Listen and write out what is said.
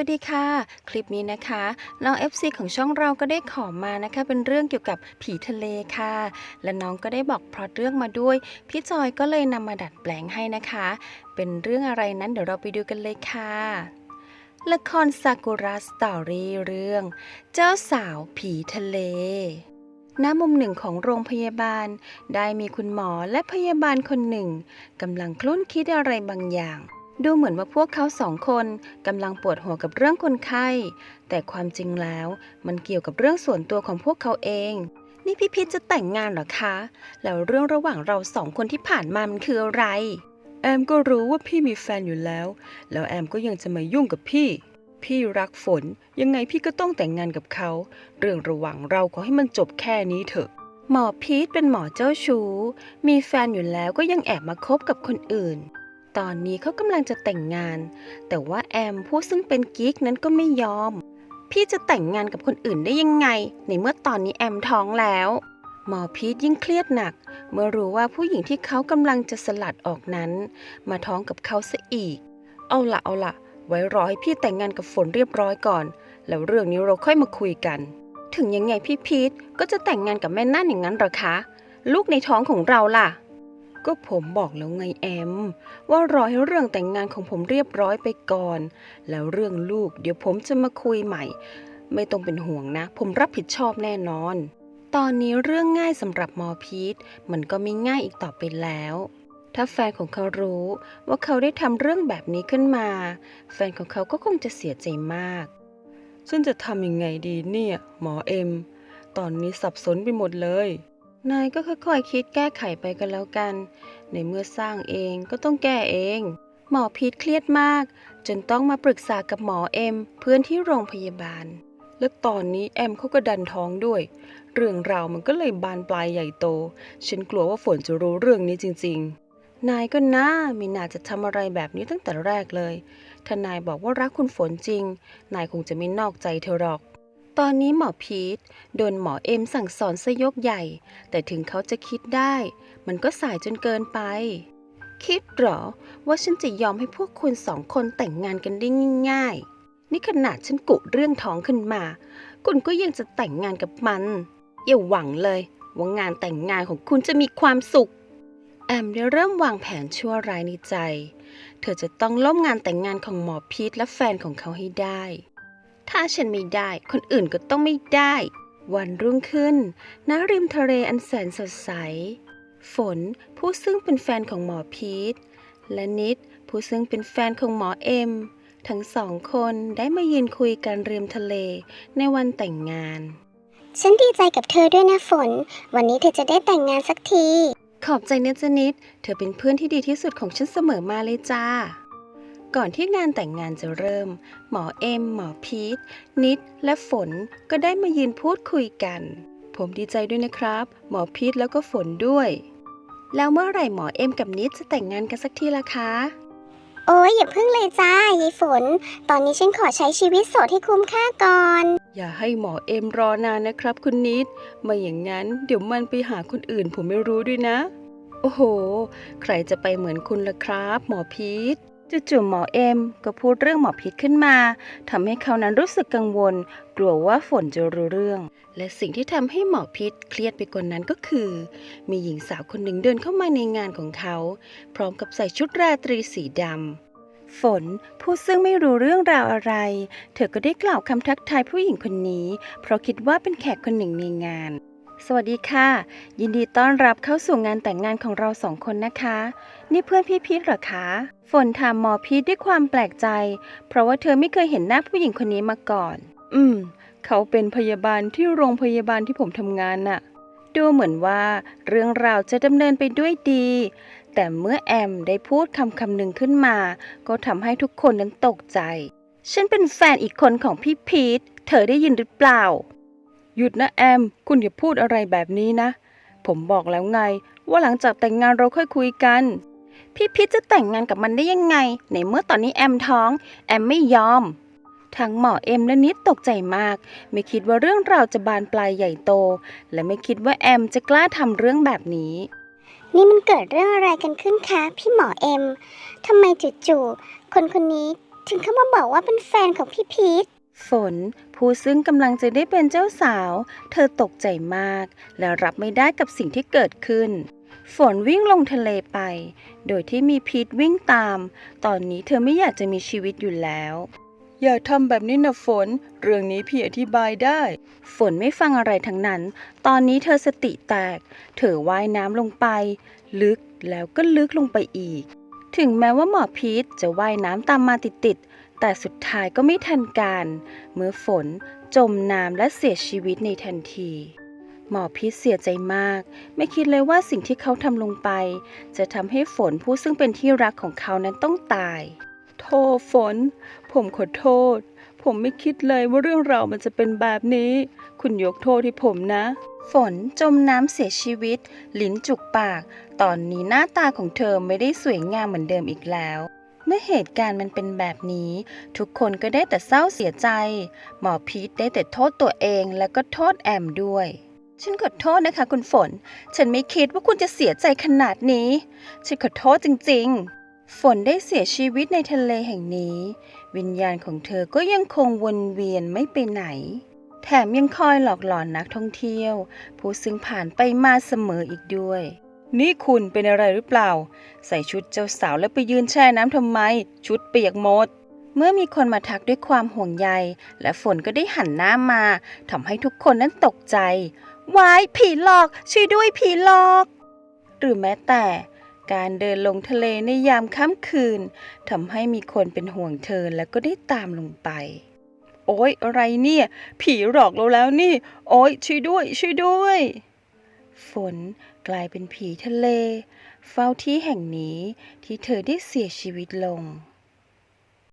วัสดีค่ะ คลิปนี้นะคะน้อง FC ของช่องเราก็ได้ขอมานะคะ เป็นเรื่องเกี่ยวกับผีทะเลค่ะ และน้องก็ได้บอกพล็อตเรื่องมาด้วย พี่จอยก็เลยนำมาดัดแปลงให้นะคะ เป็นเรื่องอะไรนั้นเดี๋ยวเราไปดูกันเลยค่ะ ละครซากุระสตอรี่เรื่อง เจ้าสาวผีทะเลณมุมหนึ่งของโรงพยาบาล ได้มีคุณหมอและพยาบาลคนหนึ่งกำลังคลุ้นคิดอะไรบางอย่าง ดูเหมือนว่าพวกเขาสองคนกำลังปวดหัวกับเรื่องคนไข้ แต่ความจริงแล้วมันเกี่ยวกับเรื่องส่วนตัวของพวกเขาเอง นี่พี่พิชจะแต่งงานเหรอคะ แล้วเรื่องระหว่างเราสองคนที่ผ่านมามันคืออะไร แอมก็รู้ว่าพี่มีแฟนอยู่แล้ว แล้วแอมก็ยังจะมายุ่งกับพี่ พี่รักฝน ยังไงพี่ก็ต้องแต่งงานกับเขา เรื่องระหว่างเราขอให้มันจบแค่นี้เถอะหมอพีทเป็นหมอเจ้าชู้ มีแฟนอยู่แล้วก็ยังแอบมาคบกับคนอื่น ตอนนี้เขากำลังจะแต่งงาน แต่ว่าแอมผู้ซึ่งเป็นกิ๊กนั้นก็ไม่ยอม พี่จะแต่งงานกับคนอื่นได้ยังไง ในเมื่อตอนนี้แอมท้องแล้ว หมอพีทยิ่งเครียดหนัก เมื่อรู้ว่าผู้หญิงที่เขากำลังจะสลัดออกนั้น มาท้องกับเขาซะอีก เอาละเอาละไว้รอให้พี่แต่งงานกับฝนเรียบร้อยก่อน แล้วเรื่องนี้เราค่อยมาคุยกัน ถึงยังไงพี่พีทก็จะแต่งงานกับแม่นั่นอย่างนั้นหรอคะ ลูกในท้องของเราล่ะ ก็ผมบอกแล้วไงแอม ว่ารอให้เรื่องแต่งงานของผมเรียบร้อยไปก่อน แล้วเรื่องลูกเดี๋ยวผมจะมาคุยใหม่ ไม่ต้องเป็นห่วงนะ ผมรับผิดชอบแน่นอน ตอนนี้เรื่องง่ายสำหรับหมอพีทมันก็ไม่ง่ายอีกต่อไปแล้ว ถ้าแฟนของเขารู้ว่าเขาได้ทำเรื่องแบบนี้ขึ้นมา แฟนของเขาก็คงจะเสียใจมากฉันจะทำยังไงดีเนี่ย หมอเอ็ม ตอนนี้สับสนไปหมดเลย นายก็ค่อยๆคิดแก้ไขไปกันแล้วกัน ในเมื่อสร้างเองก็ต้องแก้เอง หมอพีทเครียดมาก จนต้องมาปรึกษากับหมอเอ็มเพื่อนที่โรงพยาบาล และตอนนี้แอมเขาก็ดันท้องด้วย เรื่องราวมันก็เลยบานปลายใหญ่โต ฉันกลัวว่าฝนจะรู้เรื่องนี้จริง ๆ นายก็น่าม่น่าจะทำอะไรแบบนี้ตั้งแต่แรกเลย ถ้านายบอกว่ารักคุณฝนจริง นายคงจะไม่นอกใจเธอหรอก ตอนนี้หมอพีทโดนหมอเอ็มสั่งสอนซะยกใหญ่ แต่ถึงเขาจะคิดได้ มันก็สายจนเกินไป คิดหรอ ว่าฉันจะยอมให้พวกคุณสองคนแต่งงานกันได้ง่ายๆ นี่ขนาดฉันกุเรื่องท้องขึ้นมา คุณก็ยังจะแต่งงานกับมัน อย่าหวังเลย ว่างานแต่งงานของคุณจะมีความสุข แอมได้เริ่มวางแผนชั่วร้ายในใจ เธอจะต้องล้มงานแต่งงานของหมอพีทและแฟนของเขาให้ได้ ถ้าฉันไม่ได้ คนอื่นก็ต้องไม่ได้ วันรุ่งขึ้น ณ ริมทะเลอันแสนสดใส ฝนผู้ซึ่งเป็นแฟนของหมอพีท และนิดผู้ซึ่งเป็นแฟนของหมอเอ็ม ทั้งสองคนได้มายืนคุยกันริมทะเลในวันแต่งงาน ฉันดีใจกับเธอด้วยนะฝน วันนี้เธอจะได้แต่งงานสักที ขอบใจนะจ๊ะนิด เธอเป็นเพื่อนที่ดีที่สุดของฉันเสมอมาเลยจ้า ก่อนที่งานแต่งงานจะเริ่ม หมอเอ็ม หมอพีท นิด และฝนก็ได้มายืนพูดคุยกัน ผมดีใจด้วยนะครับ หมอพีทแล้วก็ฝนด้วย แล้วเมื่อไหร่หมอเอ็มกับนิดจะแต่งงานกันสักทีล่ะคะ โอ้ยอย่าพึ่งเลยจ้ายายฝน ตอนนี้ฉันขอใช้ชีวิตโสดให้คุ้มค่าก่อน อย่าให้หมอเอ็มรอนานนะครับ คุณนิดไมาอย่างนั้นเดี๋ยวมันไปหาคนอื่น ผมไม่รู้ด้วยนะ โอ้โห ใครจะไปเหมือนคุณล่ะครับ หมอพีท จู่ๆหมอเอ็มก็พูดเรื่องหมอพีทขึ้นมาทำให้เขานั้นรู้สึกกังวล กลัวว่าฝนจะรู้เรื่อง และสิ่งที่ทำให้หมอพีทเครียดไปกว่านั้นก็คือ มีหญิงสาวคนหนึ่งเดินเข้ามาในงานของเขา พร้อมกับใส่ชุดราตรีสีดำฝนผู้ซึ่งไม่รู้เรื่องราวอะไร เธอก็ได้กล่าวคำทักทายผู้หญิงคนนี้ เพราะคิดว่าเป็นแขกคนหนึ่งในงาน สวัสดีค่ะ ยินดีต้อนรับเข้าสู่งานแต่งงานของเราสองคนนะคะ นี่เพื่อนพี่พีทเหรอคะฝนถามหมอพีทด้วยความแปลกใจ เพราะว่าเธอไม่เคยเห็นหน้าผู้หญิงคนนี้มาก่อน อืม เขาเป็นพยาบาลที่โรงพยาบาลที่ผมทำงานน่ะ ดูเหมือนว่าเรื่องราวจะดำเนินไปด้วยดี แต่เมื่อแอมได้พูดคำคำหนึ่งขึ้นมา ก็ทำให้ทุกคนนั้นตกใจ ฉันเป็นแฟนอีกคนของพี่พีทเธอได้ยินหรือเปล่า หยุดนะแอม คุณอย่าพูดอะไรแบบนี้นะ ผมบอกแล้วไง ว่าหลังจากแต่งงานเราค่อยคุยกัน พี่พีทจะแต่งงานกับมันได้ยังไง ในเมื่อตอนนี้แอมท้อง แอมไม่ยอม ทั้งหมอเอ็มและนิดตกใจมาก ไม่คิดว่าเรื่องราวจะบานปลายใหญ่โต และไม่คิดว่าแอมจะกล้าทำเรื่องแบบนี้ นี่มันเกิดเรื่องอะไรกันขึ้นคะ พี่หมอเอ็มทำไมจู่ๆคนคนนี้ถึงเข้ามาบอกว่าเป็นแฟนของพี่พีท ฝน ผู้ซึ่งกำลังจะได้เป็นเจ้าสาว เธอตกใจมาก และรับไม่ได้กับสิ่งที่เกิดขึ้น ฝนวิ่งลงทะเลไป โดยที่มีพีทวิ่งตาม ตอนนี้เธอไม่อยากจะมีชีวิตอยู่แล้ว อย่าทำแบบนี้นะฝน เรื่องนี้พี่อธิบายได้ ฝนไม่ฟังอะไรทั้งนั้น ตอนนี้เธอสติแตก เธอว่ายน้ำลงไป ลึกแล้วก็ลึกลงไปอีก ถึงแม้ว่าหมอพีทจะว่ายน้ำตามมาติดๆ แต่สุดท้ายก็ไม่ทันการ เมื่อฝนจมน้ำและเสียชีวิตในทันที หมอพีทเสียใจมาก ไม่คิดเลยว่าสิ่งที่เขาทำลงไป จะทำให้ฝนผู้ซึ่งเป็นที่รักของเขานั้นต้องตาย โทษฝน ผมขอโทษ ผมไม่คิดเลยว่าเรื่องราวมันจะเป็นแบบนี้ คุณยกโทษให้ผมนะฝนจมน้ำเสียชีวิต ลิ้นจุกปาก ตอนนี้หน้าตาของเธอไม่ได้สวยงามเหมือนเดิมอีกแล้ว เมื่อเหตุการณ์มันเป็นแบบนี้ ทุกคนก็ได้แต่เศร้าเสียใจ หมอพีทได้แต่โทษตัวเองและก็โทษแอมด้วย ฉันขอโทษนะคะคุณฝน ฉันไม่คิดว่าคุณจะเสียใจขนาดนี้ ฉันขอโทษจริง ๆ ฝนได้เสียชีวิตในทะเลแห่งนี้ วิญญาณของเธอก็ยังคงวนเวียนไม่ไปไหน แถมยังคอยหลอกหลอนนักท่องเที่ยว ผู้ซึ่งผ่านไปมาเสมออีกด้วย นี่คุณเป็นอะไรหรือเปล่า ใส่ชุดเจ้าสาวแล้วไปยืนแช่น้ำทำไม ชุดเปียกหมด เมื่อมีคนมาทักด้วยความห่วงใย และฝนก็ได้หันหน้ามาทำให้ทุกคนนั้นตกใจวายผีหลอกช่วยด้วยผีหลอก หรือแม้แต่ การเดินลงทะเลในยามค่ำคืนทำให้มีคนเป็นห่วงเธอและก็ได้ตามลงไป โอ๊ยอะไรเนี่ย ผีหลอกเราแล้วนี่ โอ๊ยช่วยด้วยช่วยด้วย ฝนกลายเป็นผีทะเล เฝ้าที่แห่งนี้ที่เธอได้เสียชีวิตลง